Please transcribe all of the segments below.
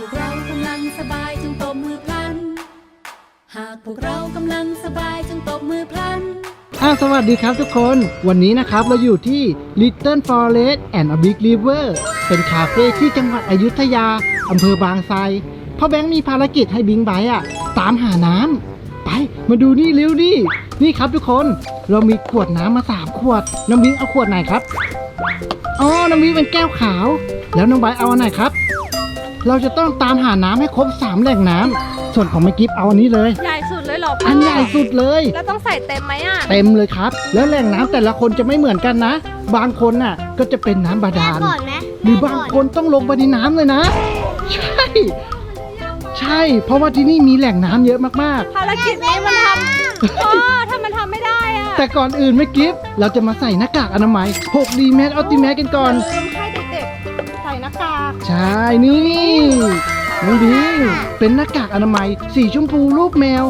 พวกเรากำลังสบายจงตบมือพลัน หากพวกเรากำลังสบายจงตบมือพลัน อ่าสวัสดีครับทุกคน วันนี้นะครับเราอยู่ที่ Little Forest and a Big River เป็นคาเฟ่ที่จังหวัดอยุธยา อำเภอบางไทรพ่อแบงค์มีภารกิจให้บิงไบค์อะตามหาน้ำ ไป มาดูนี่เร็วดิ นี่ครับทุกคน เรามีขวดน้ำมาสามขวด น้องบิงเอาขวดไหนครับ อ๋อ น้องบิงเป็นแก้วขาว แล้วน้องไบค์เอาอันไหนครับ เราจะต้องตามหาน้ำให้ครบสามแหล่งน้ำส่วนของแม่กิฟเอาอันนี้เลย ใหญ่สุดเลยเหรอพ่อันใหญ่สุดเลย แล้วต้องใส่เต็มไหมอะเต็มเลยครับ แล้วแหล่งน้ำแต่ละคนจะไม่เหมือนกันนะ บางคนน่ะก็จะเป็นน้ำบาดาล ก่อนไหมหรือบางคนต้องลงไปในน้ำเลยนะ ใช่ ใช่ เพราะว่าที่นี่มีแหล่งน้ำเยอะมากภารกิจนี้มันทำพ่อถ้ามันทำไม่ได้อะๆ แต่ก่อนอื่นไม่กิฟเราจะมาใส่หน้ากากอนามัย 6D แมสออติแมสกันก่อน ลืมให้เด็กๆใส่ห น้ากากใช่นี่น้องบิงเป็นหน้ากากอนามัยสีชมพูรูปแมว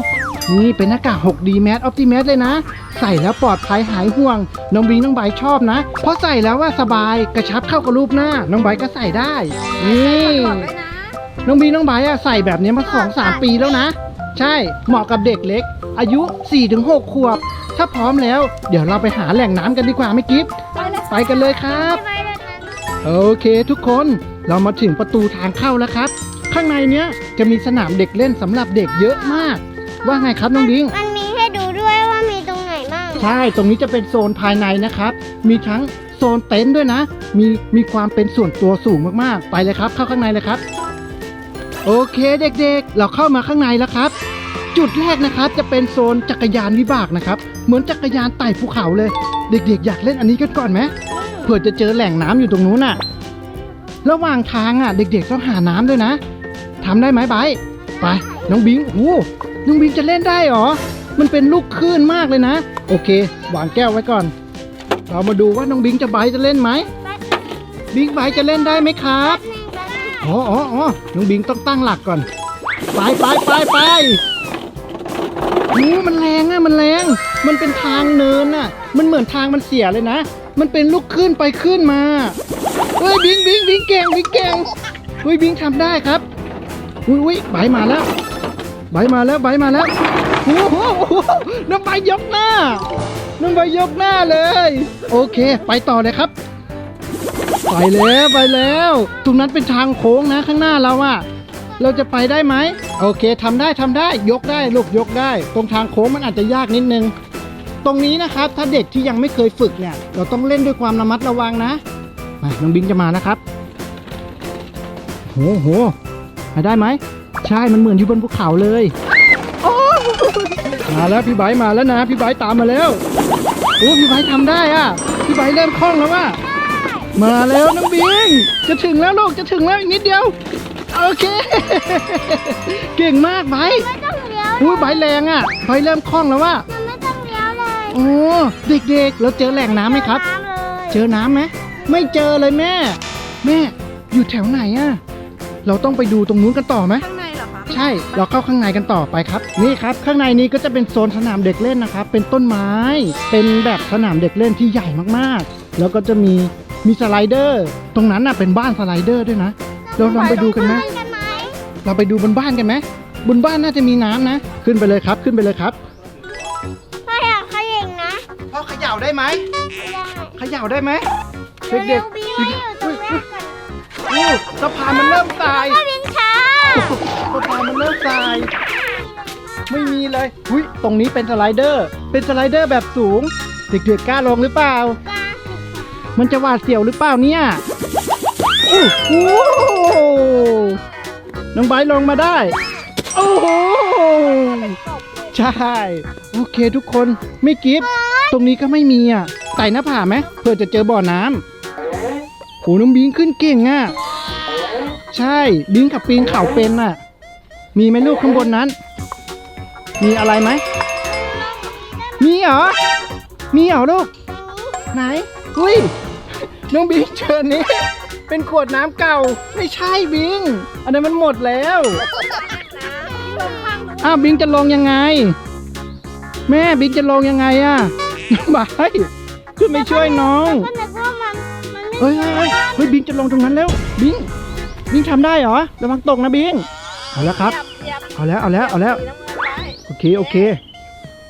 นี่เป็นหน้ากาก 6D แมสออติแมสเลยนะ ใส่แล้วปลอดภัยหายห่วง น้องบิงน้องใบร์ทชอบนะ เพราะใส่แล้วว่าสบายกระชับเข้ากับรูปหน้า น้องใบร์ทก็ใส่ได้ นี่กดด้วยนะน้องบีน้องไบร์ทอะใส่แบบนี้มาสองสามปีแล้วนะ ใช่เหมาะกับเด็กเล็ก อายุ 4-6 ขวบ ถ้าพร้อมแล้ว เดี๋ยวเราไปหาแหล่งน้ำกันดีกว่าไหม่กิฟไปเลยไปกันเลยครับไปเลยนะ โอเคทุกคนเรามาถึงประตูทางเข้าแล้วครับ ข้างในเนี้ยจะมีสนามเด็กเล่นสำหรับเด็กเยอะมาก ว่าไงครับน้องบิง มันมีให้ดูด้วยว่ามีตรงไหนบ้าง ใช่ตรงนี้จะเป็นโซนภายในนะครับ มีทั้งโซนเต็นท์ด้วยนะ มีมีความเป็นส่วนตัวสูงมากๆ ไปเลยครับ เข้าข้างในเลยครับ โอเคเด็กๆ เราเข้ามาข้างในแล้วครับ จุดแรกนะครับจะเป็นโซนจักรยานวิบากนะครับ เหมือนจักรยานไต่ภูเขาเลย เด็ก ๆ อยากเล่นอันนี้กันก่อนไหม เผื่อจะเจอแหล่งน้ำอยู่ตรงนู้นน่ะ ระหว่างทางอะ เด็กๆต้องหาน้ำด้วยนะทำได้ไหมไบไป น้องบิงโอ้น้องบิงจะเล่นได้เหรอ มันเป็นลูกคลื่นมากเลยนะ โอเค วางแก้วไว้ก่อน เรามาดูว่าน้องบิงจะไบจะเล่นไหม บิงไบจะเล่นได้ไหมครับอ๋ออ๋ออ๋อน้องบิงต้องตั้งหลักก่อน ไปไปไปไปโอ้มันแรงอะ มันแรง มันเป็นทางเนินอะ มันเหมือนทางมันเสียเลยนะ มันเป็นลูกขึ้นไปขึ้นมาเฮ้ยบิงบิงบิงเก่งบิงเก่งเฮ้ยบิงทำได้ครับอุ้ยอุ้ยใบมาแล้วใบมาแล้วใบมาแล้วโอ้โหน้องใบยกหน้าน้องใบยกหน้าเลย โอเค ไปต่อเลยครับ ไปแล้วไปแล้ว ตรงนั้นเป็นทางโค้งนะข้างหน้าเราอะเราจะไปได้ไหมโอเคทำได้ทำได้ยกได้ลูกยกได้ ตรงทางโค้งมันอาจจะยากนิดนึง ตรงนี้นะครับ ถ้าเด็กที่ยังไม่เคยฝึกเนี่ย เราต้องเล่นด้วยความระมัดระวังนะมาน้องบิงจะมาแล้วครับโหโหไปได้ไหมใช่มันเหมือนอยู่บนภูเขาเลยโอ้มาแล้วพี่ไบร์ทมาแล้วนะพี่ไบร์ทตามมาแล้วโอ้พี่ไบร์ททำได้อะพี่ไบร์ทเริ่มคล่องแล้วว่ามาแล้วน้องบิง จะถึงแล้วลูกจะถึงแล้วอีกนิดเดียวโอเค เก่งมากไบร์ทไม่ต้องเลี้ยวอุ้ยไบร์ทแรงอะไบร์ทเริ่มคล่องแล้วว่า ยวเลยโอ้เด็กๆเราเจอแหล่งน้ำไหมครับ น้ำเลยเจอน้ำไหมไม่เจอเลยแม่ แม่อยู่แถวไหนอะเราต้องไปดูตรงนู้นกันต่อไหมข้างในเหรอคะใช่เราเข้าข้างในกันต่อไปครับ นี่ครับ ข้างในนี้ก็จะเป็นโซนสนามเด็กเล่นนะครับ เป็นต้นไม้ เป็นแบบสนามเด็กเล่นที่ใหญ่มากๆ แล้วก็จะมีมีสไลเดอร์ ตรงนั้นน่ะเป็นบ้านสไลเดอร์ด้วยนะเราลองไปดูกันไหมเล่นกันไหมเราไปดูบนบ้านกันไหมบนบ้านน่าจะมีน้ำนะ ขึ้นไปเลยครับขึ้นไปเลยครับาได้ไหมได้เขย่าได้ไหมเด็กเด็กๆบีไว้อยู่ตรงแรกก่อนๆอู้สะพานมันเริ่มตายพ่อบินช้าสะพานมันเริ่มตาย ไม่มีเลยอุ้ยตรงนี้เป็นสไลเดอร์ เป็นสไลเดอร์แบบสูง เด็กๆกล้าลงหรือเปล่า มันจะหวาดเสียวหรือเปล่าเนี่ยอู้หูน้องไบร์ทลงมาได้ โอ้โห ใช่ โอเคทุกคนไม่กิฟ ตรงนี้ก็ไม่มีอะไต่หน้าผาไหมเพื่อจะเจอบ่อน้ำโอ้น้องบิงขึ้นเก่งอะ ใช่บิงกับปีนเขาเป็นน่ะ มีไหมลูกข้างบนนั้น มีอะไรไหม มีเหรอ มีเหรอลูก ไหน อุ้ย น้องบิงเชิญนี้ เป็นขวดน้ำเก่า ไม่ใช่บิง อันนั้นมันหมดแล้วอ้าวบิงจะลงยังไง แม่บิงจะลงยังไงอะน้อง บายขึ้นไปช่วยน้อง ก็นึกว่ามันมันไม่เฮ้ยเฮ้ยเฮ้ยเฮ้ยบิงจะลงตรงนั้นแล้ว บิง บิงทำได้เหรอ ระวังตกนะบิง เอาแล้วครับ เหยียบเอาแล้ว เอาแล้ว เอาแล้วสีน้ำเงินไว้โอเค โอเค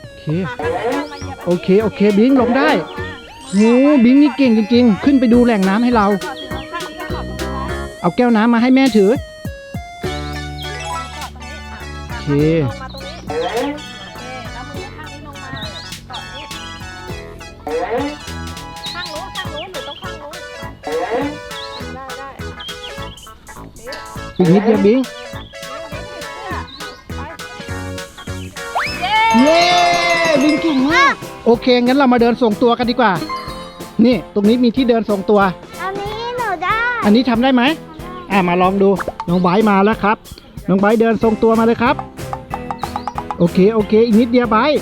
โอเคมาข้างหลังมาเหยียบโอเค โอเค บิงลงได้โอ้บิงนี่เก่งจริง ๆ ขึ้นไปดูแหล่งน้ำให้เรา ต่อถึงข้างนี้ก็ต่อตรงนี้ไว้เอาแก้วน้ำมาให้แม่ถือต่อตรงนี้อะโอเค ลงมา อีกนิดเดียวบิงเย้บิงเก่งมากโอเคงั้นเรามาเดินส่งตัวกันดีกว่า นี่ตรงนี้มีที่เดินส่งตัว อันนี้หนูได้ อันนี้ทำได้ไหมอ่ามาลองดูน้องไบร์ทมาแล้วครับ น้องไบร์ทเดินทรงตัวมาเลยครับ โอเคโอเค อีกนิดเดียวไบร์ท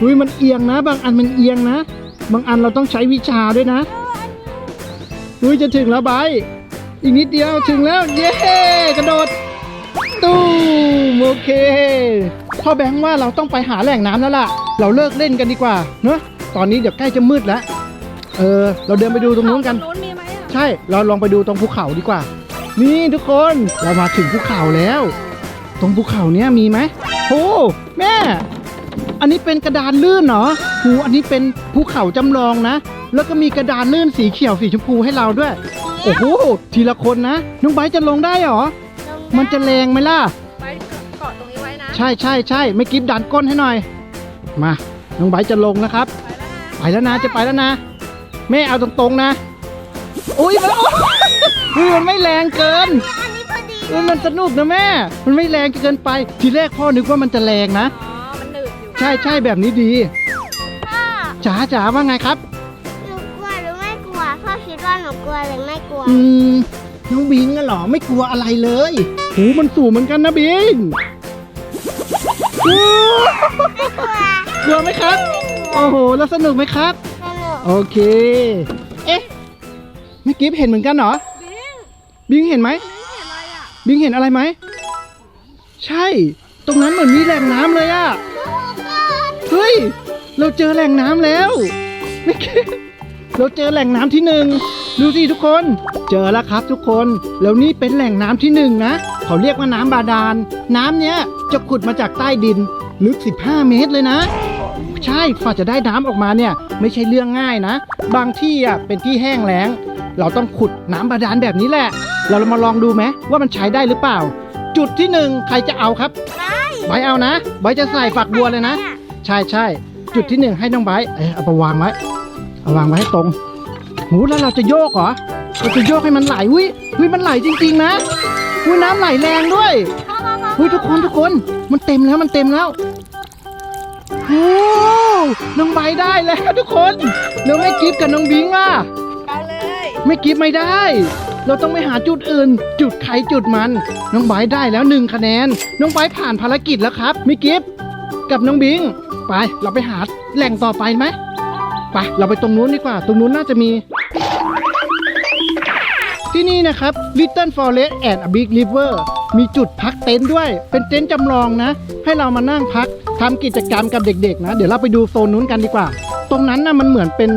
อุ้ยมันเอียงนะ บางอันมันเอียงนะ บางอันเราต้องใช้วิชาด้วยนะอุ้ยจะถึงแล้วไบร์ท อีกนิดเดียวถึงแล้ว เย้กระโดด ตู้มโอเคพ่อแบงค์ว่าเราต้องไปหาแหล่งน้ำแล้วล่ะ เราเลิกเล่นกันดีกว่าเนอะตอนนี้เดี๋ยวใกล้จะมืดแล้ว เออ เราเดินไปดูตรงนู้นกัน นู้นมีไหมอะใช่ เราลองไปดูตรงภูเขาดีกว่า นี่ทุกคน เรามาถึงภูเขาแล้ว ตรงภูเขาเนี้ยมีไหมโอ้แม่ อันนี้เป็นกระดานลื่นเหรอหูอันนี้เป็นภูเขาจำลองนะ แล้วก็มีกระดานลื่นสีเขียวสีชมพูให้เราด้วย โอ้โหทีละคนนะน้องไบร์ทจะลงได้เหรอ มันจะแรงไหมล่ะไว้เกาะตรงนี้ไว้นะใช่ใช่ใช่ไม่กิฟดันก้นให้หน่อย มาน้องไบร์ทจะลงนะครับ ไปแล้วนะไปแล้วนะจะไปแล้วนะแม่เอาตรงๆนะอุ้ยมันอุ้ยมันไม่แรงเกินอันนี้พอดีอุ้ยมันสนุกนะแม่ มันไม่แรงเกินไป ทีแรกพ่อนึกว่ามันจะแรงนะ อ๋อ มันหนืดอยู่ใช่ใช่แบบนี้ดีพ่อจ๋าจ๋าว่าไงครับ กลัวหรือไม่กลัว อืมน้องบิงอะเหรอไม่กลัวอะไรเลยหูมันสูงเหมือนกันนะบิงอู้กลัวกลัวไหมครับ โอ้โห แล้วสนุกไหมครับ สนุก โอเค เอ๊ะไม่กิฟเห็นเหมือนกันเหรอ บิงบิงเห็นไหมบิงเห็นอะไรอะบิงเห็นอะไรไหม ใช่ ตรงนั้นเหมือนมีแหล่งน้ำเลยอะเฮ้ย เราเจอแหล่งน้ำแล้วไม่คิดเราเจอแหล่งน้ำที่หนึ่ง ดูสิทุกคน เจอแล้วครับทุกคน แล้วนี่เป็นแหล่งน้ำที่หนึ่งนะ เขาเรียกว่าน้ำบาดาล น้ำเนี้ยจะขุดมาจากใต้ดิน ลึก 15 เมตรเลยนะ ใช่กว่าจะได้น้ำออกมาเนี่ย ไม่ใช่เรื่องง่ายนะ บางที่อะเป็นที่แห้งแล้ง เราต้องขุดน้ำบาดาลแบบนี้แหละ เรามาลองดูไหมว่ามันใช้ได้หรือเปล่า จุดที่หนึ่งใครจะเอาครับไบร์ทเอานะไบร์ทจะใส่ฝักบัวเลยนะ ใช่ใช่จุดที่หนึ่งให้น้องไบร์ทเอ้ยเอาไปวางไว้เอาวางไว้ให้ตรง หูแล้วเราจะโยกเหรอ เราจะโยกให้มันไหลหุ้ยหุ้ยมันไหลจริง ๆ นะหุ้ยน้ำไหลแรงด้วยหุ้ยทุกคนทุกคน มันเต็มแล้วมันเต็มแล้วโอ้น้องไบร์ทได้แล้วทุกคนแล้วไม่กิฟกับน้องบิงล่ะเอาเลยไม่กิฟไม่ได้ เราต้องไปหาจุดอื่น จุดใครจุดมัน น้องไบร์ทได้แล้วหนึ่งคะแนน น้องไบร์ทผ่านภารกิจแล้วครับไม่กิฟกับน้องบิง ไปเราไปหาแหล่งต่อไปไหม ไปเราไปตรงนู้นดีกว่า ตรงนู้นน่าจะมี ที่นี่นะครับ Little Forest and a Big River มีจุดพักเต็นท์ด้วย เป็นเต็นท์จำลองนะ ให้เรามานั่งพักทำกิจกรรมกับเด็กๆ นะ เดี๋ยวเราไปดูโซนนู้นกันดีกว่า ตรงนั้นนะมันเหมือนเป็น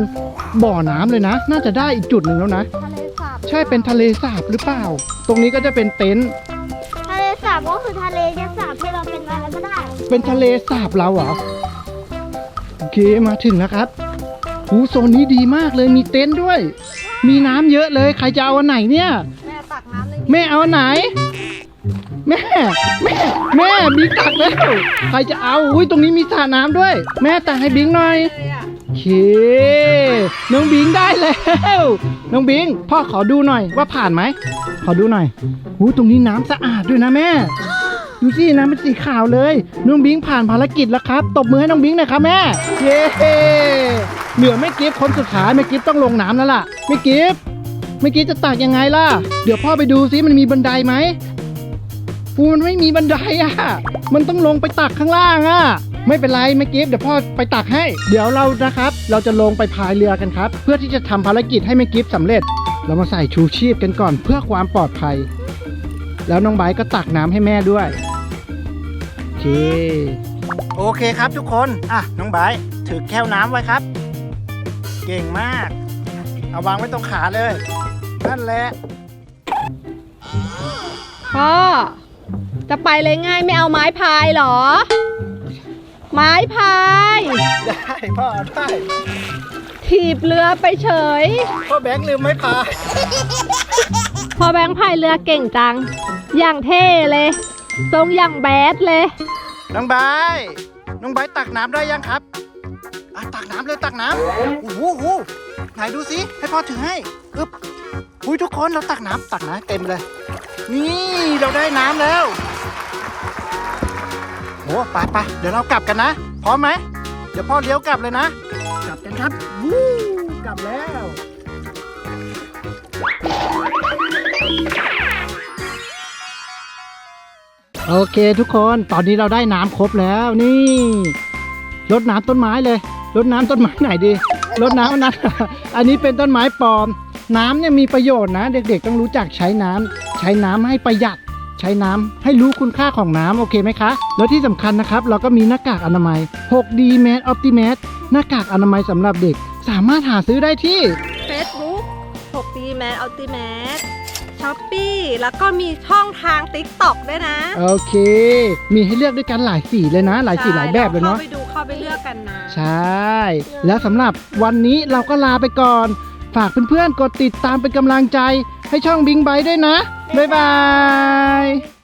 บ่อน้ำเลยนะ น่าจะได้อีกจุดหนึ่งแล้วนะ ทะเลสาบใช่เป็นทะเลสาบหรือเปล่า ตรงนี้ก็จะเป็นเต็นท์ ทะเลสาบก็คือทะเลจะสาบให้เราเป็นอะไรก็ได้ เป็นทะเลสาบเราเหรอ โอเค มาถึงแล้วครับ หูโซนนี้ดีมากเลยมีเต็นท์ด้วย มีน้ำเยอะเลย ใครจะเอาอันไหนเนี่ย แม่ตักน้ำเลยแม่เอาอันไหน แม่ แม่ แม่บิงตักแล้ว ใครจะเอาอุ้ยตรงนี้มีสระน้ำด้วย แม่ตักให้บิงหน่อย เลยอะโอเค น้องบิงได้แล้ว น้องบิง พ่อขอดูหน่อยว่าผ่านไหม ขอดูหน่อยหูตรงนี้น้ำสะอาดด้วยนะแม่ ดูสิน้ำเป็นสีขาวเลย น้องบิงผ่านภารกิจแล้วครับ ตบมือให้น้องบิงหน่อยครับแม่ เย้ เหลือไม่กิฟคนสุดท้ายไม่กิฟต้องลงน้ำแล้วล่ะไม่กิฟไม่กิฟจะตักยังไงล่ะ เดี๋ยวพ่อไปดูซิมันมีบันไดไหมฟูมันไม่มีบันไดอะ มันต้องลงไปตักข้างล่างอะ ไม่เป็นไรไม่กิฟเดี๋ยวพ่อไปตักให้ เดี๋ยวเรานะครับ เราจะลงไปพายเรือกันครับ เพื่อที่จะทำภารกิจให้ไม่กิฟสำเร็จ เรามาใส่ชูชีพกันก่อนเพื่อความปลอดภัย แล้วน้องไบก็ตักน้ำให้แม่ด้วยโอเคโอเคครับทุกคน อะ น้องไบถือแก้วน้ำไว้ครับ เก่งมาก เอาวางไว้ตรงขาเลย นั่นแหละ พ่อ จะไปเลยง่ายไม่เอาไม้พายเหรอ ไม้พาย ได้พ่อได้ถีบเรือไปเฉย พ่อแบงค์ลืมไม่พายพอแบงค์พายเรือเก่งจัง อย่างเท่เลย ทรงอย่างแบดเลย น้องไบร์ทน้องไบร์ทตักน้ำได้ยังครับ อะตักน้ำเลยตักน้ำโอ้โหโอ้โหไหนดูสิให้พ่อถือให้อึ๊บอุ้ยทุกคนเราตักน้ำตักน้ำเต็มเลย นี่เราได้น้ำแล้วโอ้ไปไปเดี๋ยวเรากลับกันนะพร้อมไหมเดี๋ยวพ่อเลี้ยวกลับเลยนะ กลับกันครับวู้กลับแล้วโอเคทุกคนตอนนี้เราได้น้ำครบแล้วนี่รดน้ำต้นไม้เลย รดน้ำต้นไม้ไหนดีรดน้ำอันนั้นอันนี้เป็นต้นไม้ปลอม น้ำเนี่ยมีประโยชน์นะ เด็กๆ ต้องรู้จักใช้น้ำใช้น้ำให้ประหยัด ใช้น้ำให้รู้คุณค่าของน้ำโอเคไหมคะ แล้วที่สำคัญนะครับ เราก็มีหน้ากากอนามัย 6D Mat Optimat หน้ากากอนามัยสำหรับเด็ก สามารถหาซื้อได้ที่ Facebook 6ตีแมนอัลติแมท ช้อปปี้แล้วก็มีช่องทาง TikTok ด้วยนะโอเค มีให้เลือกด้วยกันหลายสีเลยนะ หลายสีหลายแบบเลยเนาะเข้าไปดูเข้าไปเลือกกันนะ ใช่ แล้วสำหรับวันนี้เราก็ลาไปก่อน ฝากเพื่อนๆ กดติดตามเป็นกำลังใจให้ช่องบิงไบด้วยนะ บ๊ายบาย